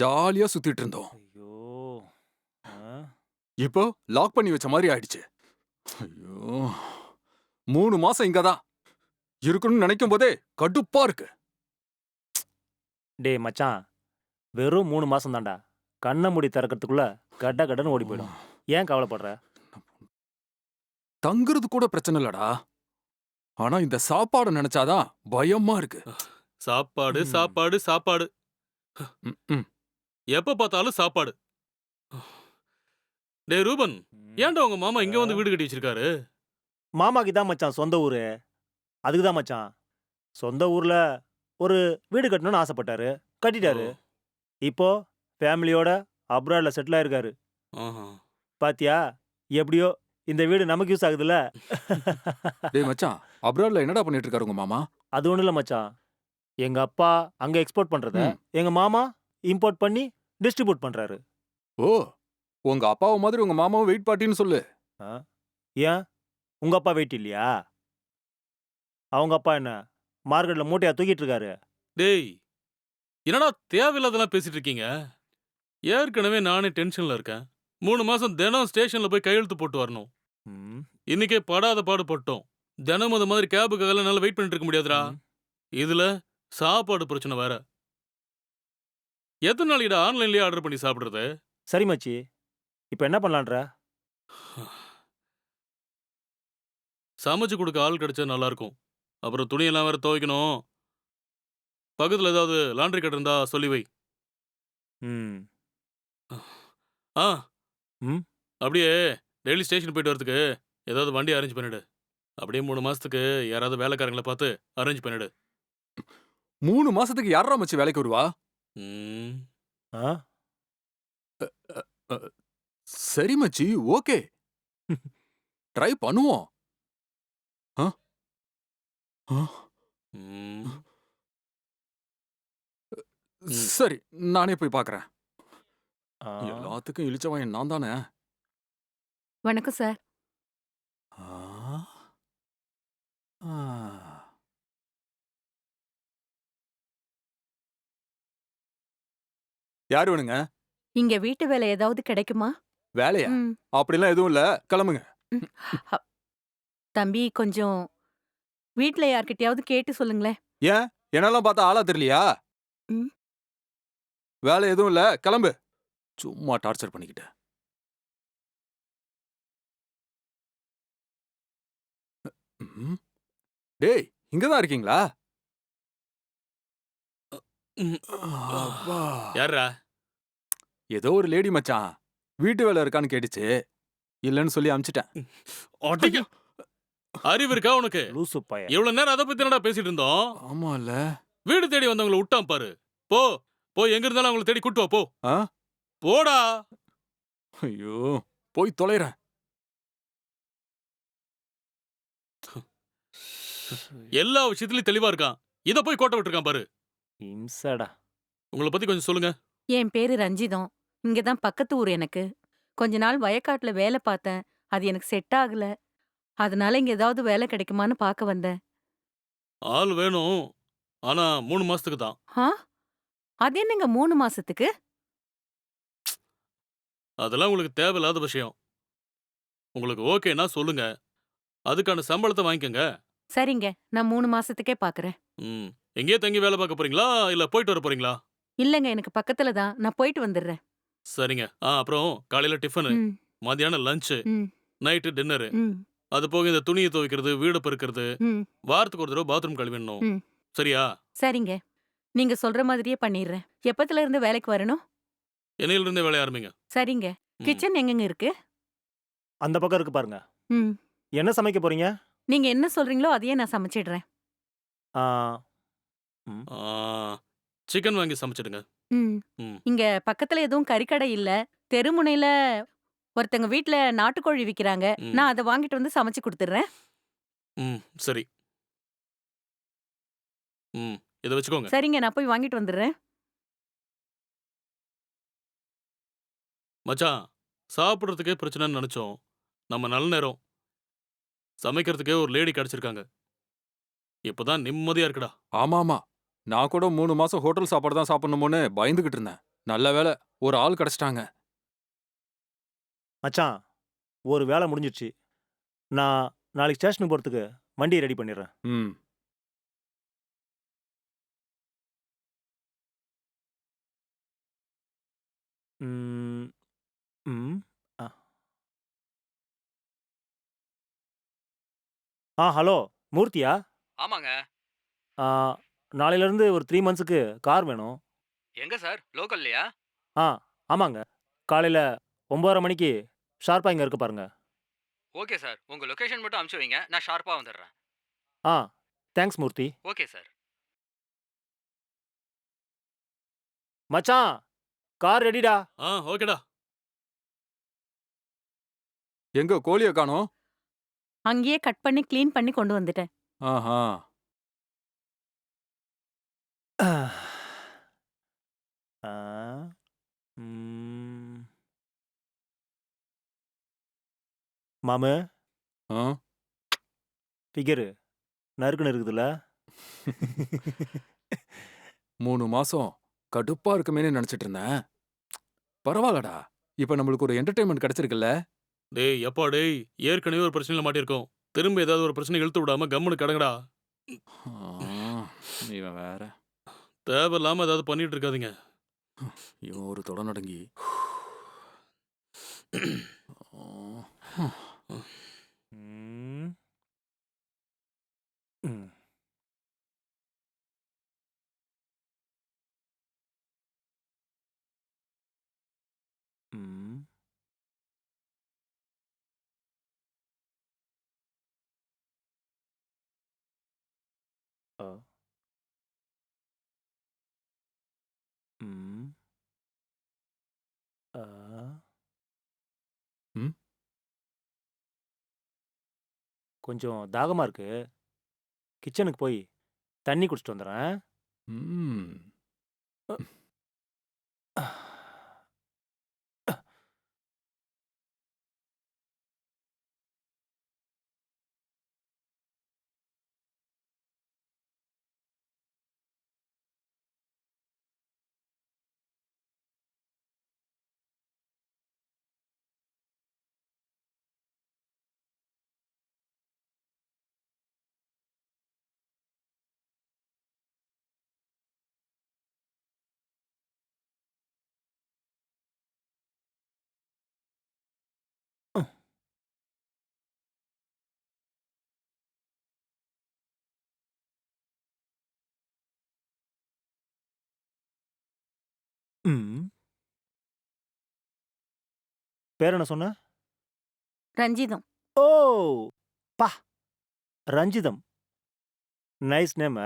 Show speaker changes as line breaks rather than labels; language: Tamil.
ஜாலியா சுத்திட்டு இருந்தோம்.
ஐயோ. ஆ?
இப்போ லாக் பண்ணி வச்ச மாதிரி ஆயிடுச்சு. ஐயோ. மூணு மாசம் இங்கதான். இருக்கணும்னு நினைக்கும் போதே கடுப்பா இருக்கு.
டேய் மச்சான். வெறும் மூணு மாசம் தான்டா. கண்ணை மூடி திறக்கிறதுக்குள்ள கட்ட கடன்னு ஓடி போயிடும். ஏன் கவலைப்படுற?
தங்குறது கூட பிரச்சனை இல்லடா. ஆனா இந்த சாப்பாடு நினைச்சாதான் பயமா இருக்கு.
சாப்பாடு. சாப்பாடு சாப்பாடு.
ம், ம்.
எப்ப பார்த்தாலும் சாப்பாடு. டேய் ரூபன் ஏன்டா உங்க மாமா இங்க வந்து வீடு கட்டி வச்சிருக்காரு?
மாமாக்கு தான் மச்சான் சொந்த ஊரு. அதுக்கு தான் மச்சான். சொந்த ஊர்ல ஒரு வீடு கட்டணும்னு ஆசைப்பட்டாரு. கட்டிட்டாரு. இப்போ ஃபேமிலியோட அப்ராட்ல செட்டில் ஆயிருக்காரு.
ஆஹா.
பாத்தியா? எப்படியோ இந்த வீடு நமக்கு யூஸ் ஆகுதுல்ல?
டேய் மச்சான் அப்ராட்ல என்னடா பண்ணிட்டு இருக்காரு உங்க மாமா?
அது ஒண்ணும் இல்ல மச்சான். எங்க அப்பா அங்க எக்ஸ்போர்ட் பண்றத
ம்.
எங்க மாமா இம்போர்ட் பண்ணி டிஸ்ட்ரிபியூட் பண்றாரு.
ஓ உங்க அப்பாவை மாதிரி உங்க மாமாவும் வெயிட் பாட்டின்னு சொல்லு.
ஏன்? உங்க அப்பா வெயிட் இல்லையா? அவங்க அப்பா என்ன மார்க்கெட்ல மூட்டையா தூக்கிட்டு இருக்காரு?
டேய் என்னடா தேவையில்லாதெல்லாம் பேசிட்டு இருக்கீங்க? ஏற்கனவே நானே டென்ஷன்ல இருக்கேன். மூணு மாசம் தினம் ஸ்டேஷன்ல போய் கையெழுத்து போட்டு வரணும்.
ம்,
இன்னைக்கே படாத பாடு பட்டோம். தினமும் அந்த மாதிரி கேபுக்காக என்னால வெயிட் பண்ணிட்டு இருக்க முடியாதுடா.
ம்.
இதுல சாப்பாடு பிரச்சனை வேற. எத்தனை நாளைக்கு ஆன்லைன்லயே ஆர்டர் பண்ணி சாப்பிடுறது?
சரி மச்சி. இப்போ என்ன பண்ணலான்ற?
சமைச்சு கொடுக்க ஆள் கிடைச்சா நல்லா இருக்கும் அப்புறம் துணியெல்லாம் வேற துவைக்கணும். பக்கத்துல ஏதாவது லாண்ட்ரி கடை இருந்தா சொல்லி வை.
ம்.
ஆ.
ம்.
அப்படியே டெய்லி ஸ்டேஷன் போயிட்டு வரதுக்கு ஏதாவது வண்டி அரேஞ்ச் பண்ணிடு. அப்படியே மூணு மாசத்துக்கு யாராவது வேலைக்காரங்களை பார்த்து அரேஞ்ச் பண்ணிடு.
மூணு மாசத்துக்கு யாரா மச்சி வேலைக்கு வருவா?
ம்,
ஆ
சரி மச்சி ஓகே ட்ரை பண்ணுவோம் ஆ? ஆ?
ம். ம்.
சரி நானே போய் பார்க்கறேன்
ஆ.
எல்லாத்துக்கும் இழிச்சவன் நான் தானே
வணக்கம் சார்
ஆ? ஆ. யார் வேணுங்க?
இங்க வீட்டு வேலை ஏதாவது கிடைக்குமா?
வேலையா?
ம்,
அப்படிலாம் எதுவும் இல்ல. கிளம்புங்க.
தம்பி கொஞ்சம் வீட்ல யார்கிட்டயாவது கேட்டு சொல்லுங்களேன்.
ஏன்? என்னெல்லாம் பார்த்தா ஆளா தெரியலையா?
ம்.
வேலை எதுவும் இல்ல. கிளம்பு. சும்மா டார்ச்சர் பண்ணிக்கிட்ட. ம். டேய் இங்கதான் இருக்கீங்களா?
யார்ரா?
ஏதோ ஒரு லேடி மச்சான். வீட்டு வேலை இருக்கான்னு கேட்டுச்சு. இல்லைன்னு சொல்லி
அடிக்க. அறிவு இருக்கா உனக்கு?
லூசு பைய
இவ்வளவு நேரம் அதை பத்தி என்னடா பேசிட்டு இருந்தோம்?
ஆமா இல்ல
வீடு தேடி வந்தவங்கள விட்டான் பாரு. போ. போய் எங்க இருந்தாலும் அவங்கள தேடி கூட்டு வா போ.
ஆ?
போடா.
ஐயோ. போய் தொலைறேன்.
எல்லா விஷயத்துலயும் தெளிவா இருக்கான். இத போய் கோட்டை விட்டுருக்கான் பாரு.
இம்சடா.
உங்களை பத்தி கொஞ்சம் சொல்லுங்க.
என் பேரு ரஞ்சிதம். இங்க தான் பக்கத்து ஊர் எனக்கு. கொஞ்ச நாள் வயக்காட்டுல வேலை பார்த்தேன். அது எனக்கு செட் ஆகல. அதனால இங்க ஏதாவது வேலை கிடைக்குமான்னு பார்க்க வந்தேன்.
ஆள் வேணும். ஆனா மூணு மாசத்துக்கு தான்.
ஆ? அது என்னங்க மூணு மாசத்துக்கு?
அதெல்லாம் உங்களுக்கு தேவையில்லாத விஷயம். உங்களுக்கு ஓகேனா சொல்லுங்க. அதுக்கான சம்பளத்தை வாங்கிக்கோங்க.
சரிங்க. நான் மூணு மாசத்துக்கே பாக்குறேன்
ம். எங்கேயே தங்கி வேலை பார்க்க போறீங்களா? இல்ல போயிட்டு வர போறீங்களா?
இல்லங்க எனக்கு பக்கத்துல தான். நான் போயிட்டு வந்துடுறேன்.
சரிங்க. ஆ அப்புறம் காலையில டிஃபனு
ம்,
மத்தியானம் லஞ்சு
ம்,
நைட்டு டின்னரு
ம்,
அது போக இந்த துணியை துவைக்கிறது வீடு பெருக்கிறது
ம்.
வாரத்துக்கு ஒரு தடவை பாத்ரூம் கழுவிடணும்.
ம்.
சரியா?
சரிங்க. நீங்க சொல்ற மாதிரியே பண்ணிடுறேன். எப்பத்துல இருந்து வேலைக்கு வரணும்?
என்னையில இருந்தே வேலைய ஆரம்பிங்க.
சரிங்க. கிச்சன் எங்கெங்க இருக்கு?
அந்த பக்கம் இருக்கு பாருங்க.
ம்.
என்ன சமைக்க போறீங்க?
நீங்க என்ன சொல்றீங்களோ அதையே நான் சமைச்சிடுறேன்.
ஆ,
சிக்கன் வாங்கி சமைச்சிடுங்க.
ம்.
ம்.
இங்க பக்கத்துல எதுவும் கறிக்கடை இல்ல. தெருமுனையில ஒருத்தங்க வீட்ல நாட்டுக்கோழி விக்கிறாங்க.
ம்.
நான் அதை வாங்கிட்டு வந்து சமைச்சு கொடுத்துட்றேன்
ம் சரி. ம் இதை வச்சுக்கோங்க.
சரிங்க நான் போய் வாங்கிட்டு வந்துடுறேன்.
மச்சான் சாப்பிட்றதுக்கே பிரச்சனைன்னு நினைச்சோம். நம்ம நல்ல நேரம். சமைக்கிறதுக்கே ஒரு லேடி கிடைச்சிருக்காங்க. இப்பதான் நிம்மதியா இருக்குடா.
ஆமா ஆமா நான் கூட மூணு மாசம் ஹோட்டல் சாப்பாடு தான் சாப்பிடணுமோன்னு பயந்துகிட்டு இருந்தேன். நல்ல வேளை ஒரு ஆள் கிடைச்சிட்டாங்க.
மச்சான் ஒரு வேலை முடிஞ்சிடுச்சு நான் நாளைக்கு ஸ்டேஷனுக்கு போகிறதுக்கு வண்டியை ரெடி பண்ணிடுறேன்.
ம்.
ம், ம், ஆ. ஆ ஹலோ மூர்த்தியா?
ஆமாங்க.
ஆ, நாளையிலேருந்து ஒரு த்ரீ மந்த்ஸுக்கு கார் வேணும்.
எங்க சார்? லோக்கல்லையா?
ஆ ஆமாங்க. காலையில் ஒம்பதரை மணிக்கு ஷார்ப்பாக இங்கே இருக்கு பாருங்க.
Okay sir. உங்க லொகேஷன் மட்டும் அனுப்பிச்சு வைங்க. நான் ஷார்ப்பா வந்துடுறேன்
ஆ தேங்க்ஸ் மூர்த்தி.
Okay sir.
மச்சான் கார் ரெடிடா.
ஆ ஓகேடா.
எங்க கோழிய காணோம்?
அங்கேயே கட் பண்ணி க்ளீன் பண்ணி கொண்டு வந்துட்டேன்.
ஆஹா.
ஆ, ம். மாமு.
ஆ.
ஃபிகரு. நறுக்குன்னு இருக்குதுல்ல?
மூணு மாசம் கடுப்பா இருக்குமேனு நினைச்சிட்டு இருந்தேன். பரவாயில்லடா இப்ப நம்மளுக்கு ஒரு என்டர்டைன்மெண்ட் கிடைச்சிருக்குல்ல?
டேய் எப்பா டேய் ஏற்கனவே ஒரு பிரச்சனையில மாட்டியிருக்கோம். திரும்ப ஏதாவது ஒரு பிரச்சனை இழுத்து விடாம கம்முன்னு கடங்கடா.
இவன் வேற.
தேவையில்லாம ஏதாவது பண்ணிட்டு இருக்காதீங்க.
இவன் ஒரு தொட நடங்கி ம்.
கொஞ்சம் தாகமா இருக்கு. கிச்சனுக்கு போய் தண்ணி குடிச்சிட்டு வந்துடுறேன்.
ம்.
ம். பேர் என்ன சொன்ன?
ரஞ்சிதம்.
ஓ! பா! ரஞ்சிதம். Nice name